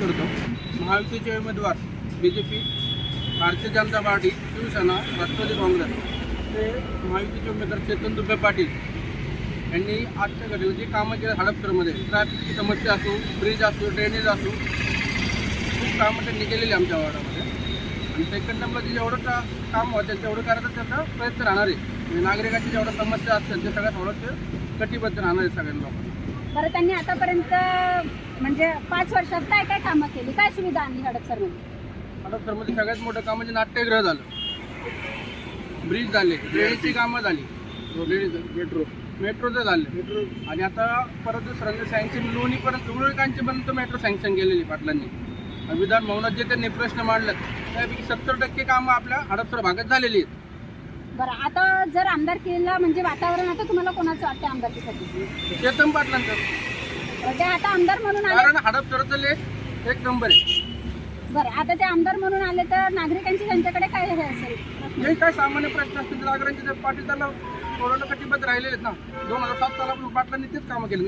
करतो. महायुतीचे उमेदवार B J P Bharatiya Janata party Shivsena Rashtrawadi Congress. ते महायुतीचे उमेदवार चेतन दुबे पाटील यांनी आजच्या घडीला जी कामं केली हडपसरमध्ये ट्रॅफिकची समस्या असो ब्रिज असो ड्रेनेज असो खूप कामं त्यांनी केलेली आमच्या वार्डामध्ये. आणि सेकंड नंबरचे जेवढं का काम होतं तेवढं करायचं त्यांना प्रयत्न राहणार आहे. म्हणजे नागरिकांची जेवढ्या समस्या असतात ते सगळ्यात थोडंसं कटिबद्ध राहणार आहे सगळ्यांना. लोकांना बरं त्यांनी आतापर्यंत म्हणजे पाच वर्षात काय काय कामं केली? काय सुविधा आणली हडपसरमध्ये? हडपसरमध्ये सगळ्यात मोठं काम म्हणजे नाट्यगृह झालं. ब्रिज झाले ड्रेनेजची कामं झाली. मेट्रो. मेट्रोचं झालं. मेट्रो. आणि आता परत दुसऱ्यांदा सँक्शन लोणीपर्यंत उरुळकांची पर्यंत मेट्रो सँक्शन केलेली पाटलांनी. विधान भवनात जे त्यांनी प्रश्न मांडले त्यापैकी सत्तर टक्के कामं आपल्या हडपसर भागात झालेली आहेत. बरं आता जर आमदार केला म्हणजे वातावरण आता तुम्हाला कोणाचं वाटतं आमदारकीसाठी? चेतन पाटलांचं. ते आता आमदार म्हणून आले कारण हडपसरचं लेख एक नंबर आहे. बरं आता ते आमदार म्हणून आले तर नागरिकांची त्यांच्याकडे काय हे असेल? जे काय सामान्य प्रश्न असतील नागरांचे ते पाटील त्यांना थोडं कटिबद्ध राहिलेले आहेत ना दोन हजार सात सालापासून पाटलांनी तेच कामं केली.